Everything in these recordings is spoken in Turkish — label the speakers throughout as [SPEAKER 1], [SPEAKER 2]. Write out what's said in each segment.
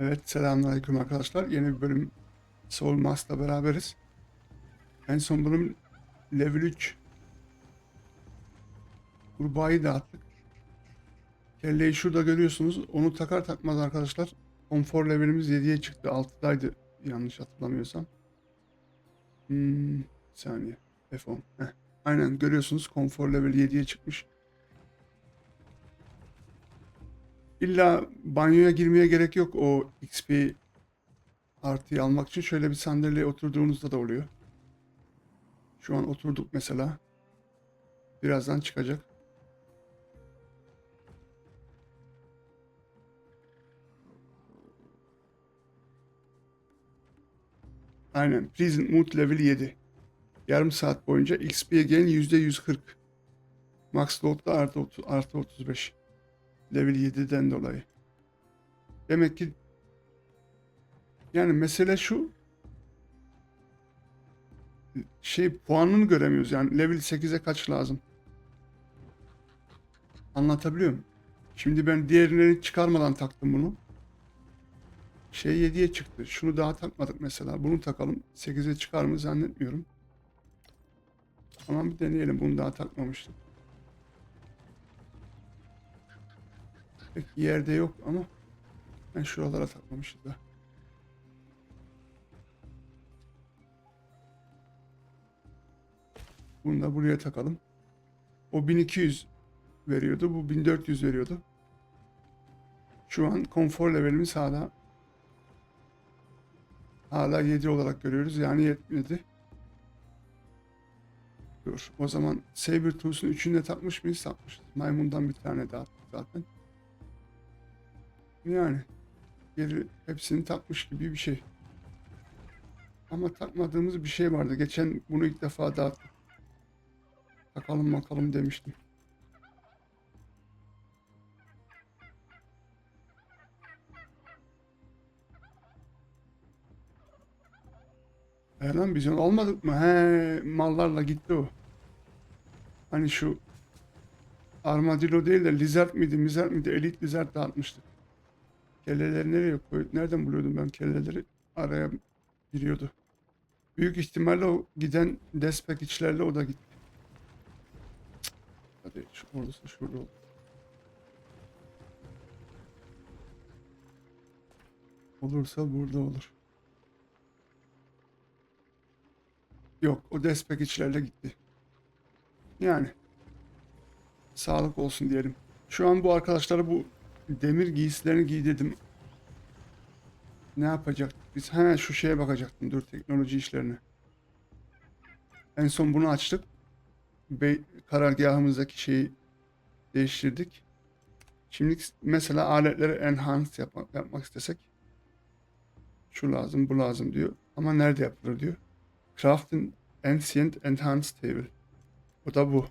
[SPEAKER 1] Evet selamünaleyküm arkadaşlar. Yeni bir bölüm Soul Mars'la beraberiz. En son bölüm level 3 kurbağayı dağıttık. Kelleyi şurada görüyorsunuz. Onu takar takmaz arkadaşlar konfor levelimiz 7'ye çıktı. 6'daydı yanlış hatırlamıyorsam. Hmm, bir saniye. F10. Heh. Aynen görüyorsunuz konfor level 7'ye çıkmış. İlla banyoya girmeye gerek yok o XP artıyı almak için. Şöyle bir sandalyeye oturduğunuzda da oluyor. Şu an oturduk mesela. Birazdan çıkacak. Aynen. Prison Mood level 7. Yarım saat boyunca XP gain %140. Max load da artı, 30, artı 35. Level 7'den dolayı. Demek ki yani mesele şu şey puanını göremiyoruz yani level 8'e kaç lazım? Anlatabiliyor muyum? Şimdi ben diğerlerini çıkarmadan taktım bunu. Şey 7'ye çıktı. Şunu daha takmadık mesela. Bunu takalım. 8'e çıkar mı zannetmiyorum. Ama bir deneyelim. Bunu daha takmamıştım. Pek yerde yok ama ben şuralara takmamışız da. Bunu da buraya takalım. O 1200 veriyordu. Bu 1400 veriyordu. Şu an konfor levelimiz hala hala 7 olarak görüyoruz. Yani yetmedi. Dur. O zaman Saber Tools'un üçünü de takmış mıyız? Takmışız. Maymundan bir tane daha zaten. Yani geri hepsini takmış gibi bir şey. Ama takmadığımız bir şey vardı. Geçen bunu ilk defa dağıttık. Takalım bakalım demiştim. E lan biz onu almadık mı? He mallarla gitti o. Hani şu armadillo değil de lizard mıydı, mizard mıydı? Elite lizard dağıtmıştık. Kelleleri nereye koyduk? Nereden buluyordum ben kelleleri? Araya giriyordu. Büyük ihtimalle o giden despek içlerle o da gitti. Hadi şu orası şurada oldu. Olursa burada olur. Yok o despek içlerle gitti. Yani sağlık olsun diyelim. Şu an bu arkadaşlara bu demir giysilerini giydirdim. Ne yapacaktık biz? Hemen şu şeye bakacaktım. Dur teknoloji işlerine. En son bunu açtık. Be karargahımızdaki şeyi değiştirdik. Şimdi mesela aletleri enhance yapmak, yapmak istesek şu lazım bu lazım diyor. Ama nerede yapılır diyor. Craft an Ancient Enhanced Table. O da bu.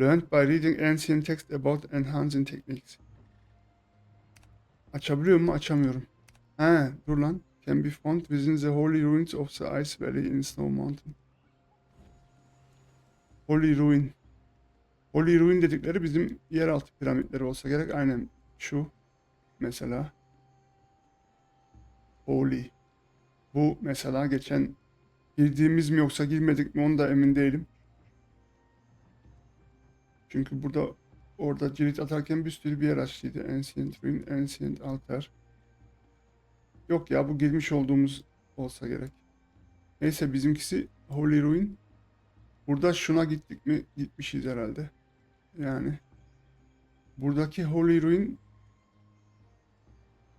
[SPEAKER 1] Learned by reading ancient text about enhancing techniques. Açabiliyor mu? Açamıyorum. He, dur lan. Can be found within the holy ruins of the Ice Valley in Snow Mountain. Holy Ruin. Holy Ruin dedikleri bizim yeraltı piramitleri olsa gerek. Aynen şu. Mesela. Holy. Bu mesela geçen girdiğimiz mi yoksa girmedik mi onu da emin değilim. Çünkü burada orada cirit atarken bir sürü bir yer açtıydı. Ancient Ruin, Ancient Altar. Yok ya bu girmiş olduğumuz olsa gerek. Neyse bizimkisi Holy Ruin. Burada şuna gittik mi? Gitmişiz herhalde. Yani. Buradaki Holy Ruin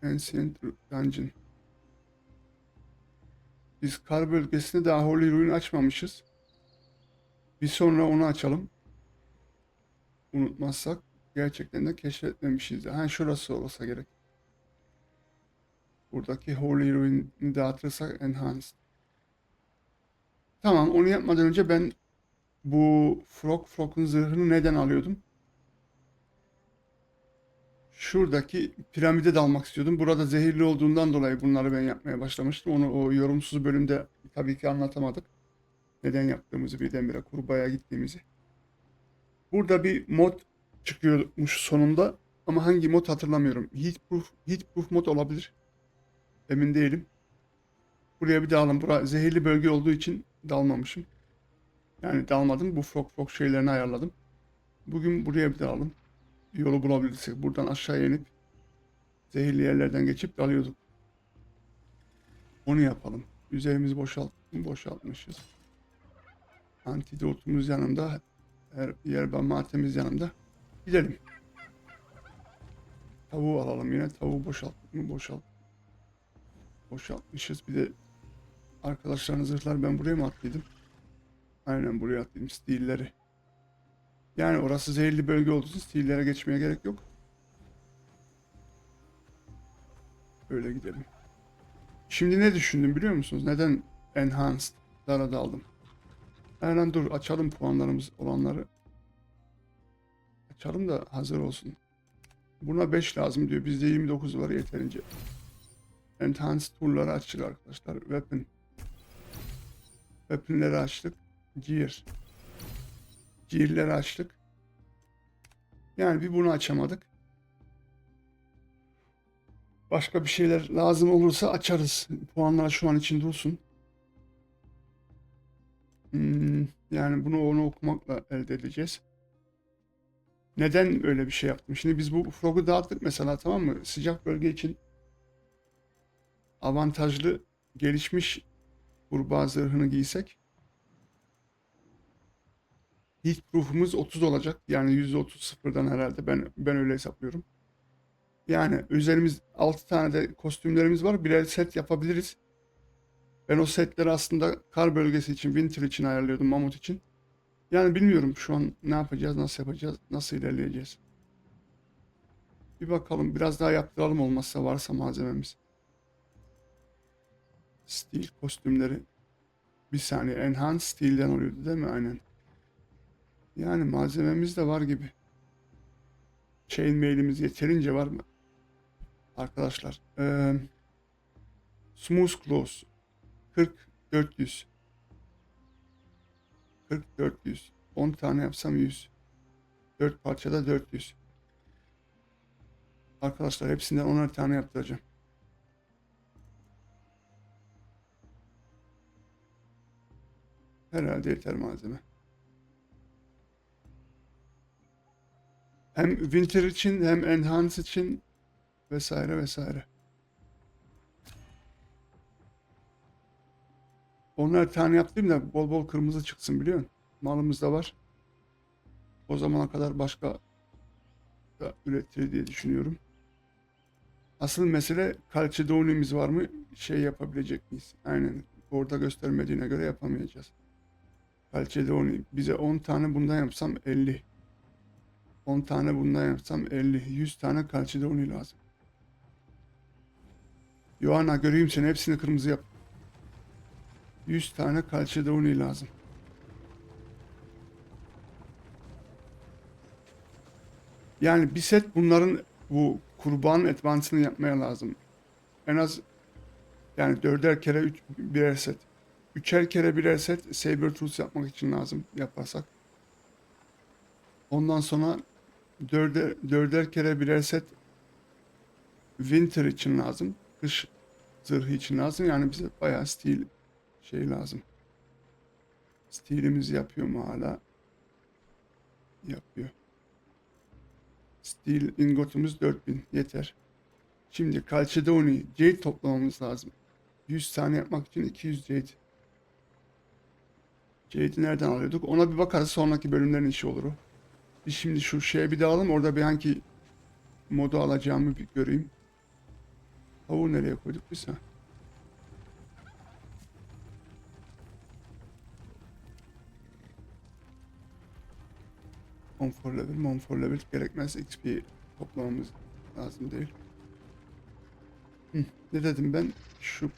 [SPEAKER 1] Ancient Dungeon. Biz kar bölgesinde daha Holy Ruin açmamışız. Bir sonra onu açalım. Unutmazsak gerçekten de keşfetmemişiz. Ha şurası olsa gerek. Buradaki Holy Ruin'i dağıtırsak Enhanced. Tamam onu yapmadan önce ben bu Frog Frog'un zırhını neden alıyordum? Şuradaki piramide dalmak istiyordum. Burada zehirli olduğundan dolayı bunları ben yapmaya başlamıştım. Onu o yorumsuz bölümde tabii ki anlatamadık. Neden yaptığımızı birdenbire kurbağaya gittiğimizi. Burada bir mod çıkıyormuş sonunda. Ama hangi mod hatırlamıyorum. Heatproof, heatproof mod olabilir. Emin değilim. Buraya bir dalalım. Bura zehirli bölge olduğu için dalmamışım. Yani dalmadım. Bu frog frog şeylerini ayarladım. Bugün buraya bir dalalım. Bir yolu bulabilirsek buradan aşağıya inip zehirli yerlerden geçip dalıyorduk. Onu yapalım. Üzerimizi boşalttık mı? Boşaltmışız. Antidotumuz yanımda. Yerba matemiz yanımda. Gidelim. Tavuğu alalım yine. Tavuğu boşalttık mı? Boşalt. Boşaltmışız. Bir de arkadaşların zırhlar ben buraya mı attıydım? Aynen buraya attıydım. Stilleri. Yani orası zehirli bölge olduğu için stillere geçmeye gerek yok. Böyle gidelim. Şimdi ne düşündüm biliyor musunuz? Neden Enhanced'lara daldım? Aynen dur açalım puanlarımız olanları. Açalım da hazır olsun. Buna 5 lazım diyor. Bizde 29 var yeterince. Enhanced tool'ları açtık arkadaşlar. Weapon. Weapon'leri açtık. Gear. Gear'leri açtık. Yani bir bunu açamadık. Başka bir şeyler lazım olursa açarız. Puanlar şu an için dursun. Hmm, yani bunu onu okumakla elde edeceğiz. Neden öyle bir şey yaptım? Şimdi biz bu frog'u dağıttık mesela tamam mı? Sıcak bölge için avantajlı gelişmiş kurbağa zırhını giysek heat proof'umuz 30 olacak. Yani %30 sıfırdan herhalde. Ben ben öyle hesaplıyorum. Yani üzerimiz 6 tane de kostümlerimiz var. Birer set yapabiliriz. Ben o setleri aslında kar bölgesi için, winter için ayarlıyordum, mamut için. Yani bilmiyorum şu an ne yapacağız, nasıl yapacağız, nasıl ilerleyeceğiz. Bir bakalım, biraz daha yaptıralım olmazsa varsa malzememiz. Steel kostümleri. Bir saniye, Enhanced Steel'den oluyordu değil mi? Aynen. Yani malzememiz de var gibi. Chainmail'imiz yeterince var mı? Arkadaşlar. Eee Smooth Close 40 400 40 400 10 tane yapsam 100 4 parçada 400 Arkadaşlar hepsinden 10'ar tane yaptıracağım. Herhalde yeter malzeme. Hem Winter için hem Enhance için vesaire vesaire. Onlar tane yaptım da bol bol kırmızı çıksın biliyorsun. Malımız da var. O zamana kadar başka da üretir diye düşünüyorum. Asıl mesele kalçedonimiz var mı? Şey yapabilecek miyiz? Aynen. Orada göstermediğine göre yapamayacağız. Kalçedoni. Bize 10 tane bundan yapsam 50. 10 tane bundan yapsam 50. 100 tane kalçedoni lazım. Yohana göreyim seni. Hepsini kırmızı yap. 100 tane kalçedoni lazım. Yani bir set bunların bu kurban advansını yapmaya lazım. En az yani dörder kere üç, birer set. Üçer kere birer set Saber Tools yapmak için lazım yaparsak. Ondan sonra dörder, dörder kere birer set Winter için lazım. Kış zırhı için lazım. Yani bize bayağı stil şey lazım. Stilimiz yapıyor mu hala? Yapıyor. Stil ingotumuz 4000 yeter. Şimdi Calcedoni Jade toplamamız lazım. 100 tane yapmak için 200 Jade. Jade'i nereden alıyorduk? Ona bir bakarız sonraki bölümlerin işi olur o. Biz şimdi şu şeye bir dalalım orada bir hangi modu alacağımı bir göreyim. Tavuğu nereye koyduk biz ha? Monfor level, monfor level gerekmez XP toplamamız lazım değil. Hı, ne dedim ben? Şu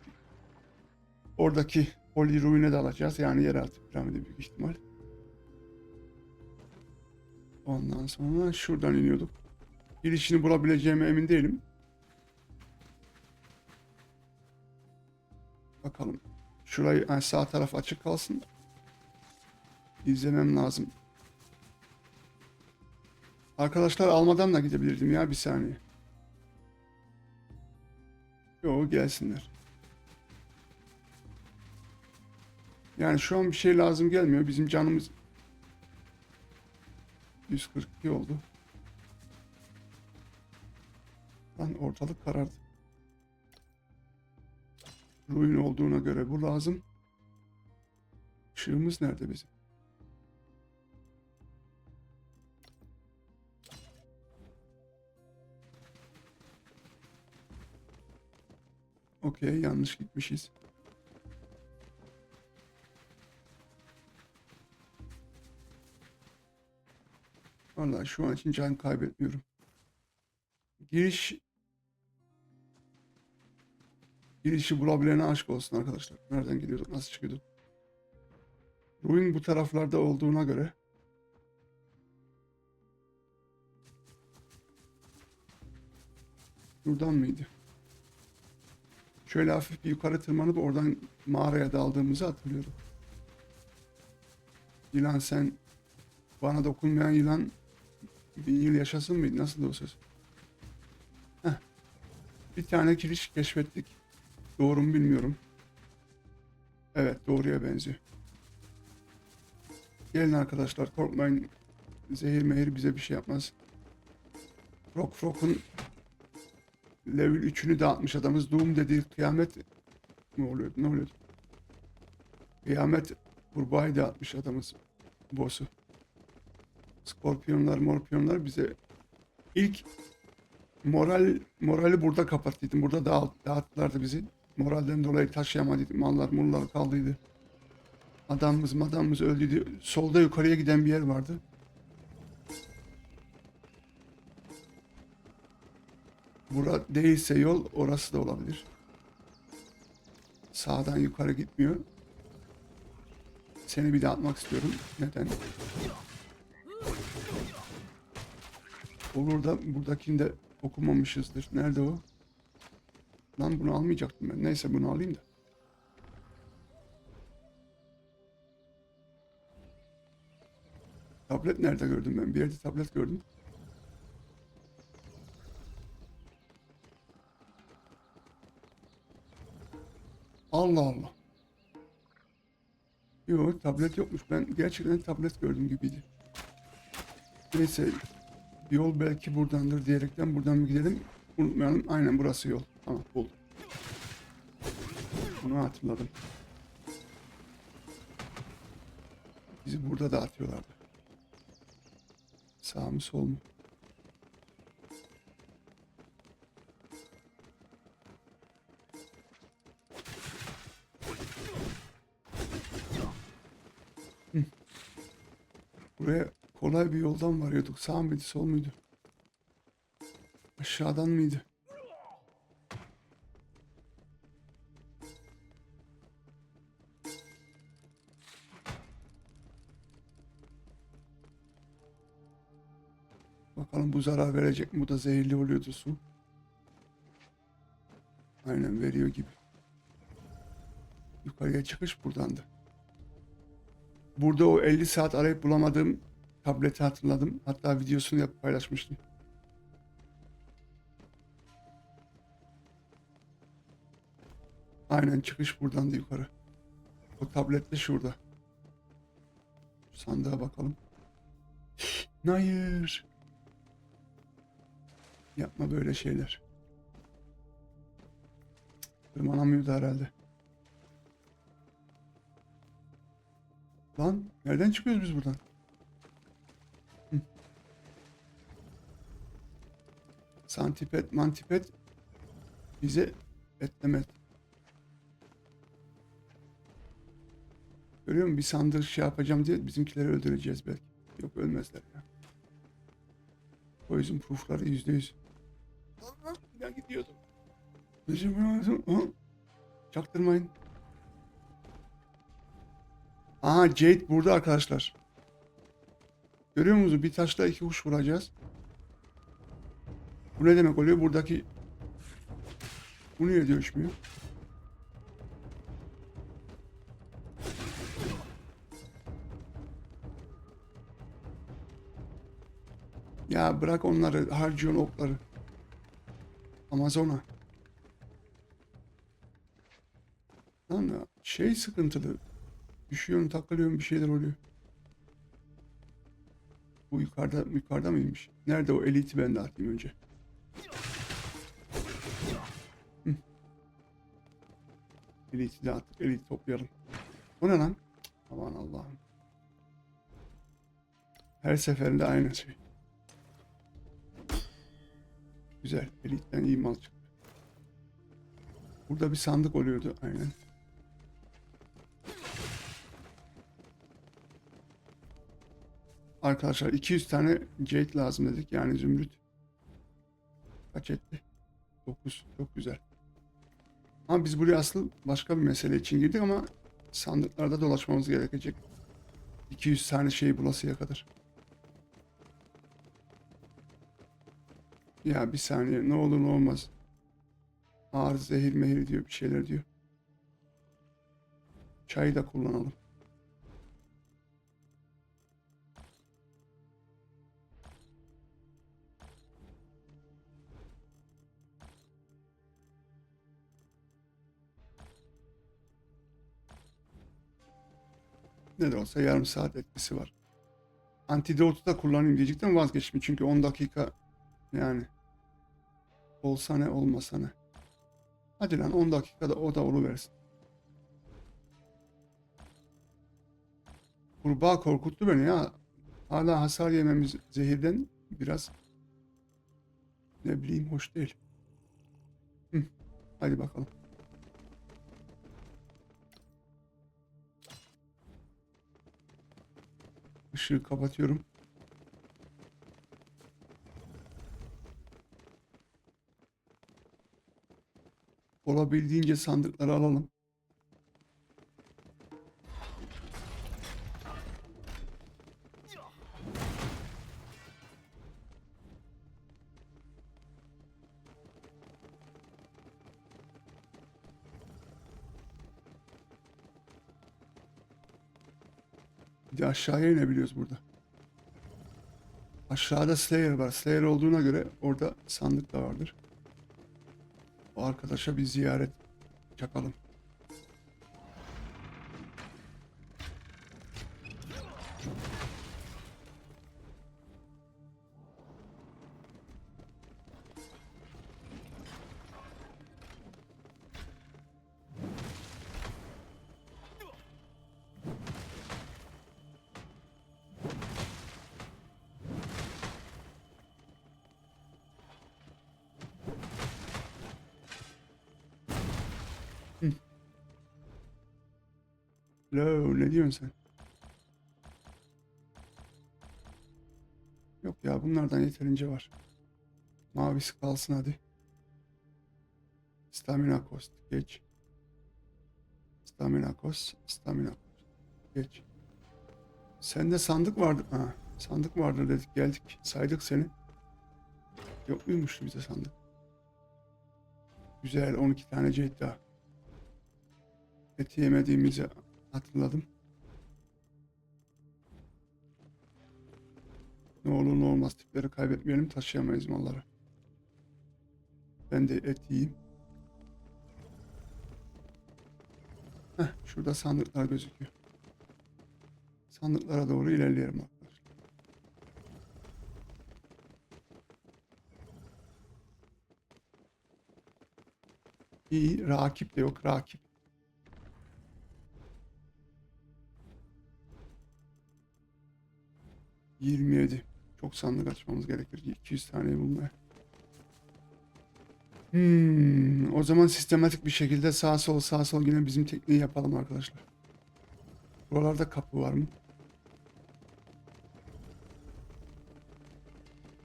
[SPEAKER 1] oradaki Holy Ruin'e de alacağız. Yani yeraltı piramidi büyük ihtimal. Ondan sonra şuradan iniyorduk. Girişini bulabileceğime emin değilim. Bakalım. Şurayı yani sağ taraf açık kalsın. İzlemem lazım. Arkadaşlar almadan da gidebilirdim ya bir saniye. Yo gelsinler. Yani şu an bir şey lazım gelmiyor. Bizim canımız 142 oldu. Lan ortalık karardı. Ruin olduğuna göre bu lazım. Işığımız nerede bizim? Okey yanlış gitmişiz. Vallahi şu an için can kaybetmiyorum. Giriş girişi bulabilene aşk olsun arkadaşlar. Nereden gidiyorduk? Nasıl çıkıyorduk? Ruin bu taraflarda olduğuna göre Buradan mıydı? Şöyle hafif bir yukarı tırmanıp oradan mağaraya daldığımızı hatırlıyorum. Yılan sen bana dokunmayan yılan bin yıl yaşasın mıydı? Nasıl o söz? Heh. Bir tane kiriş keşfettik. Doğru mu bilmiyorum. Evet doğruya benziyor. Gelin arkadaşlar korkmayın. Zehir mehir bize bir şey yapmaz. Rock Frog'un level 3'ünü dağıtmış adamız. Doom dediği kıyamet ne oluyordu? Ne oluyordu? Kıyamet kurbağayı dağıtmış adamız. Boss'u. Skorpiyonlar, morpiyonlar bize ilk moral morali burada kapattıydım. Burada dağıt, dağıttılardı bizi. Moralden dolayı taşıyamadık. Mallar mullar kaldıydı. Adamımız madamımız öldüydü. Solda yukarıya giden bir yer vardı. Bura değilse yol orası da olabilir. Sağdan yukarı gitmiyor. Seni bir de atmak istiyorum. Neden? Olur da buradakini de okumamışızdır. Nerede o? Lan bunu almayacaktım ben. Neyse bunu alayım da. Tablet nerede gördüm ben? Bir yerde tablet gördüm. Allah Allah. Yok tablet yokmuş. Ben gerçekten tablet gördüm gibiydi. Neyse yol belki buradandır diyerekten buradan bir gidelim. Unutmayalım. Aynen burası yol. Tamam buldum. Bunu hatırladım. Bizi burada da atıyorlardı. Sağ mı sol mu? Buraya kolay bir yoldan varıyorduk. Sağ mıydı sol muydu? Aşağıdan mıydı? Bakalım bu zarar verecek mi? Bu da zehirli oluyordu su. Aynen veriyor gibi. Yukarıya çıkış buradandı. Burada o 50 saat arayıp bulamadığım tableti hatırladım. Hatta videosunu yapıp paylaşmıştım. Aynen çıkış buradandı yukarı. O tablet de şurada. Şu sandığa bakalım. Hayır. Yapma böyle şeyler. Tırmanamıyordu herhalde. Lan nereden çıkıyoruz biz buradan? Santipet, mantipet bize etlemet. Görüyor musun? Bir sandık şey yapacağım diye bizimkileri öldüreceğiz belki. Yok ölmezler ya. Poison proofları yüzde yüz. Ya gidiyordum. Aha. Çaktırmayın. Aha Jade burada arkadaşlar. Görüyor musunuz? Bir taşla iki kuş vuracağız. Bu ne demek oluyor? Buradaki bu niye dönüşmüyor? Ya bırak onları harcıyorsun okları. Amazon'a. Lan şey sıkıntılı. Düşüyorsun takılıyorsun bir şeyler oluyor. Bu yukarıda yukarıda mıymış? Nerede o eliti ben de atayım önce. Hı. Eliti de attık. Eliti toplayalım. Bu ne lan? Aman Allah'ım. Her seferinde aynı şey. Güzel. Elitten iyi mal çıktı. Burada bir sandık oluyordu. Aynen. Arkadaşlar 200 tane Jade lazım dedik. Yani zümrüt. Kaç etti? 9. Çok güzel. Ama biz buraya asıl başka bir mesele için girdik ama sandıklarda dolaşmamız gerekecek. 200 tane şey bulasıya kadar. Ya bir saniye ne olur ne olmaz. Ağır zehir mehir diyor bir şeyler diyor. Çayı da kullanalım. Ne de olsa yarım saat etkisi var. Antidotu da kullanayım diyecektim vazgeçtim. Çünkü 10 dakika yani olsa ne olmasa ne. Hadi lan 10 dakikada o da oluversin. Kurbağa korkuttu beni ya. Hala hasar yememiz zehirden biraz ne bileyim hoş değil. Hadi bakalım. Işığı kapatıyorum. Olabildiğince sandıkları alalım. Aşağıya inebiliyoruz burada. Aşağıda Slayer var. Slayer olduğuna göre orada sandık da vardır. O arkadaşa bir ziyaret çakalım. Lo ne diyorsun sen? Yok ya bunlardan yeterince var. Mavisi kalsın hadi. Stamina cost geç. Stamina cost, stamina cost. Geç. Sende sandık vardı. Ha, sandık vardı dedik geldik saydık seni. Yok muymuş bize sandık? Güzel 12 tane cet daha. Eti yemediğimizi hatırladım. Ne olur ne olmaz tipleri kaybetmeyelim taşıyamayız malları. Ben de et yiyeyim. Heh, şurada sandıklar gözüküyor. Sandıklara doğru ilerleyelim arkadaşlar. İyi, rakip de yok, rakip. Yirmi yedi. Çok sandık açmamız gerekir. 200 taneyi bulmaya. Hmm, o zaman sistematik bir şekilde sağ sol sağ sol yine bizim tekniği yapalım arkadaşlar. Buralarda kapı var mı?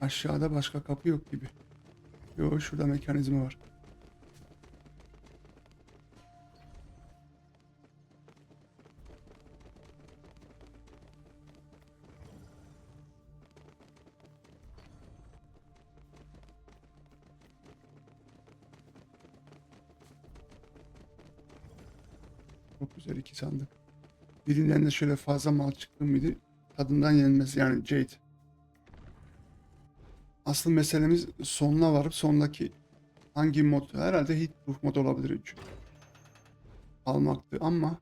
[SPEAKER 1] Aşağıda başka kapı yok gibi. Yok şurada mekanizma var. Çok güzel iki sandık. Birinden de şöyle fazla mal çıktı mıydı tadından yenmez yani Jade. Asıl meselemiz sonuna varıp sondaki hangi mod herhalde hit proof mod olabilir 3 almaktı ama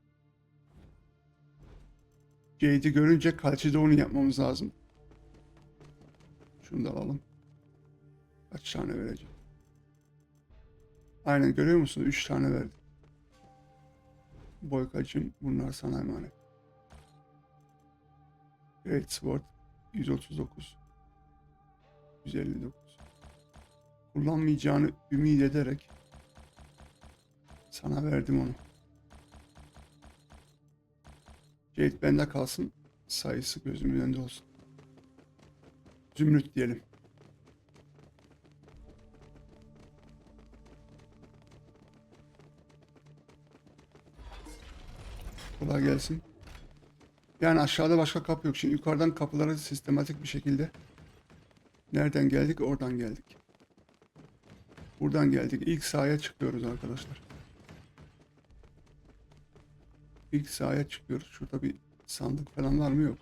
[SPEAKER 1] Jade'i görünce kalçede onu yapmamız lazım. Şunu da alalım. Kaç tane vereceğim? Aynen görüyor musun? 3 tane verdi. Boykacım bunlar sana emanet. Great Sword 139 159 Kullanmayacağını ümit ederek sana verdim onu. Jade bende kalsın. Sayısı gözümün önünde olsun. Zümrüt diyelim. Kolay gelsin. Yani aşağıda başka kapı yok. Şimdi yukarıdan kapıları sistematik bir şekilde nereden geldik? Oradan geldik. Buradan geldik. İlk sahaya çıkıyoruz arkadaşlar. İlk sahaya çıkıyoruz. Şurada bir sandık falan var mı? Yok.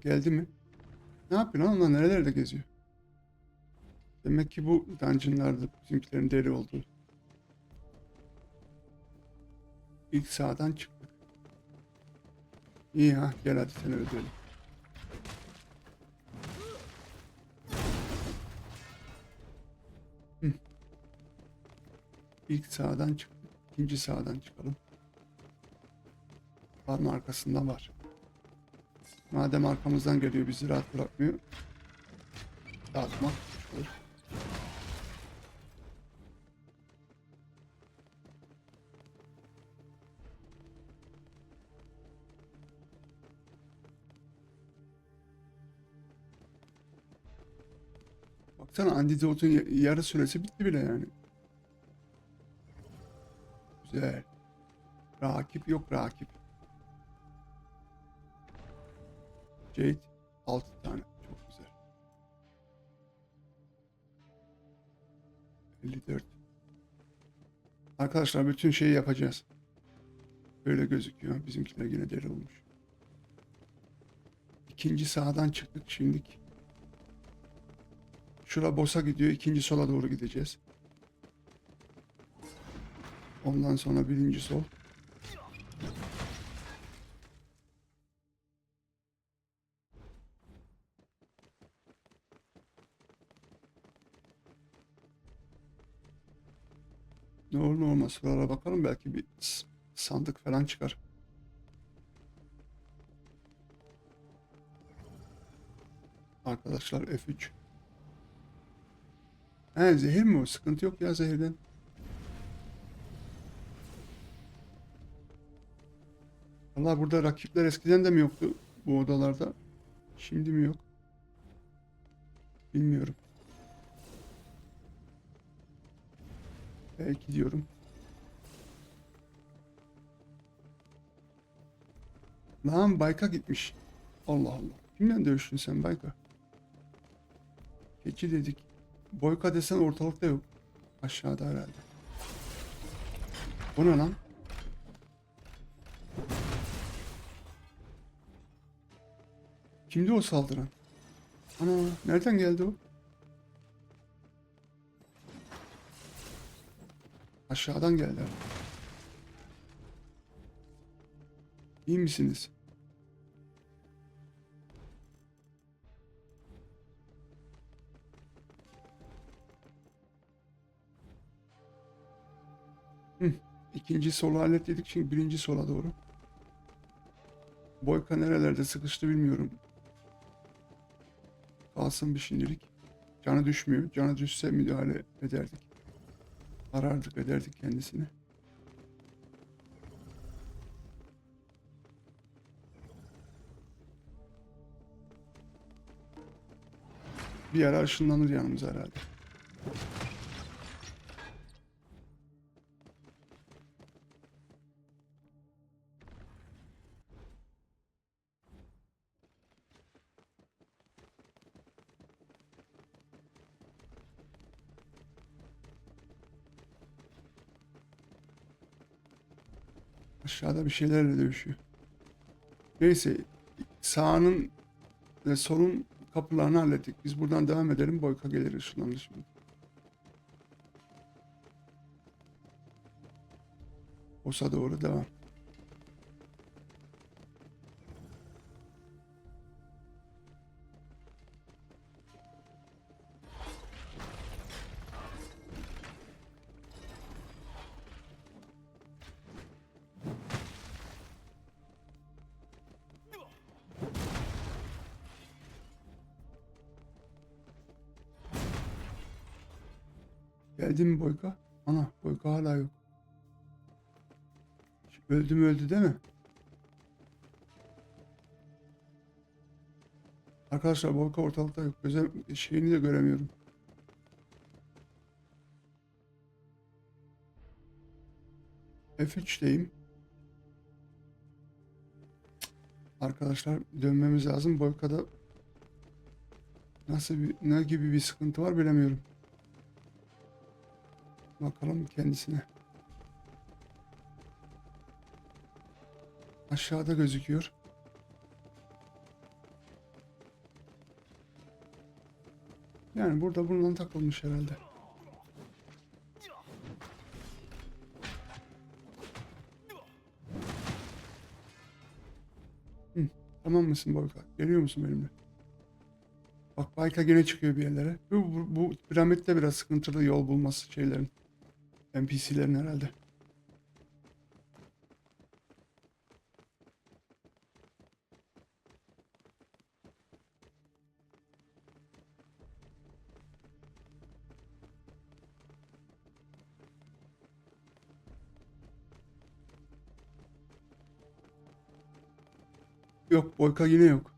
[SPEAKER 1] Geldi mi? Ne yapıyor lan onlar nerelerde geziyor? Demek ki bu dungeonlarda bizimkilerin deli olduğu. İlk sağdan çıktık. İyi ha gel hadi seni öldürelim. İlk sağdan çıktık. İkinci sağdan çıkalım. Var mı arkasında var. Madem arkamızdan geliyor bizi rahat bırakmıyor. Dağıtmak olur. Baksana Antidot'un ya- yarı süresi bitti bile yani. Güzel. Rakip yok rakip. Jade 6 tane. Çok güzel. 54. Arkadaşlar bütün şeyi yapacağız. Böyle gözüküyor. Bizimkiler yine deli olmuş. İkinci sağdan çıktık şimdilik. Şura boss'a gidiyor. ikinci sola doğru gideceğiz. Ondan sonra birinci sol. Ne olur ne olmaz. Şuralara bakalım. Belki bir sandık falan çıkar. Arkadaşlar F3. He zehir mi o? Sıkıntı yok ya zehirden. Valla burada rakipler eskiden de mi yoktu bu odalarda? Şimdi mi yok? Bilmiyorum. Belki diyorum. Lan Bayka gitmiş. Allah Allah. Kimden dövüştün sen Bayka? Keçi dedik. Boyka desen ortalıkta yok. Aşağıda herhalde. Bu ne lan? Kimdi o saldıran? Ana nereden geldi o? Aşağıdan geldi. İyi misiniz? İkinci solu hallettik şimdi birinci sola doğru. Boyka nerelerde sıkıştı bilmiyorum. Kalsın bir şimdilik. Canı düşmüyor. Canı düşse müdahale ederdik. Arardık ederdik kendisini. Bir ara ışınlanır yanımıza herhalde. Bir şeylerle dövüşüyor. Neyse sağının ve solun kapılarını hallettik. Biz buradan devam edelim. Boyka gelir ışınlanır şimdi. Osa doğru devam. Geldi mi Boyka? Ana Boyka hala yok. Öldü mü öldü değil mi? Arkadaşlar Boyka ortalıkta yok. Göze şeyini de göremiyorum. F3'teyim. Arkadaşlar dönmemiz lazım. Boyka'da nasıl bir, ne gibi bir sıkıntı var bilemiyorum. Bakalım kendisine. Aşağıda gözüküyor. Yani burada bundan takılmış herhalde. Hı, tamam mısın Boyka? Geliyor musun benimle? Bak Bayka gene çıkıyor bir yerlere. Bu, bu, bu piramitte biraz sıkıntılı yol bulması şeylerin. NPC'lerin herhalde. Yok, Boyka yine yok.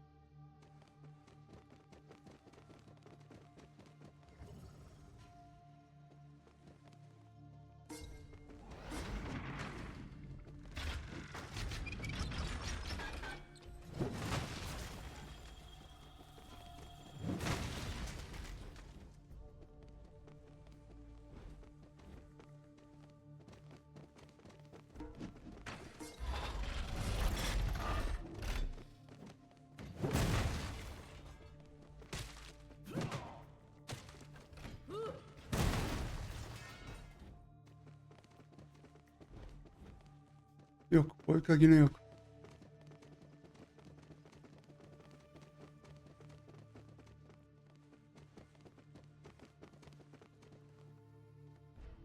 [SPEAKER 1] Boyka yine yok.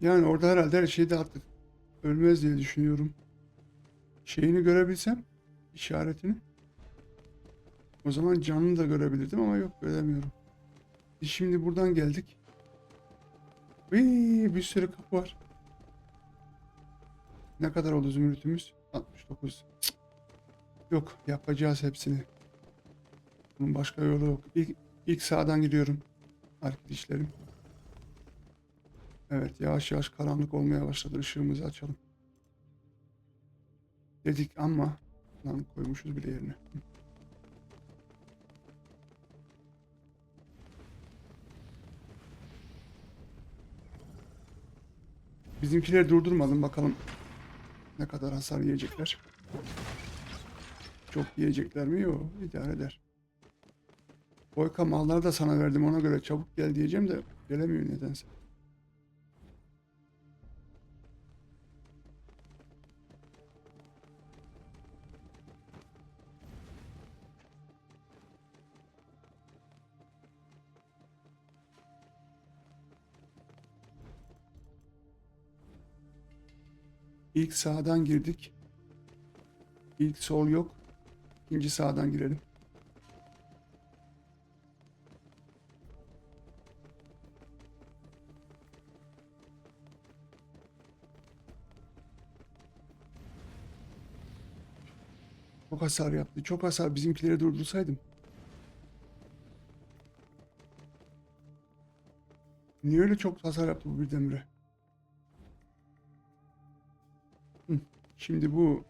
[SPEAKER 1] Yani orada herhalde her şeyi dağıttık. Ölmez diye düşünüyorum. Şeyini görebilsem, işaretini. O zaman canını da görebilirdim ama yok göremiyorum. Biz şimdi buradan geldik. Vii, bir sürü kapı var. Ne kadar oldu zümrütümüz? 69. Cık. Yok yapacağız hepsini. Bunun başka yolu yok. İlk, ilk sağdan gidiyorum. Arkadaşlarım. Evet yavaş yavaş karanlık olmaya başladı. Işığımızı açalım. Dedik ama lan koymuşuz bile yerine. Bizimkileri durdurmadım bakalım ne kadar hasar yiyecekler. Çok yiyecekler mi? Yok idare eder. Boyka malları da sana verdim ona göre çabuk gel diyeceğim de gelemiyor nedense. İlk sağdan girdik. İlk sol yok. İkinci sağdan girelim. Çok hasar yaptı. Çok hasar. Bizimkileri durdursaydım. Niye öyle çok hasar yaptı bu birdenbire? Şimdi bu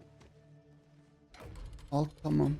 [SPEAKER 1] alt tamam.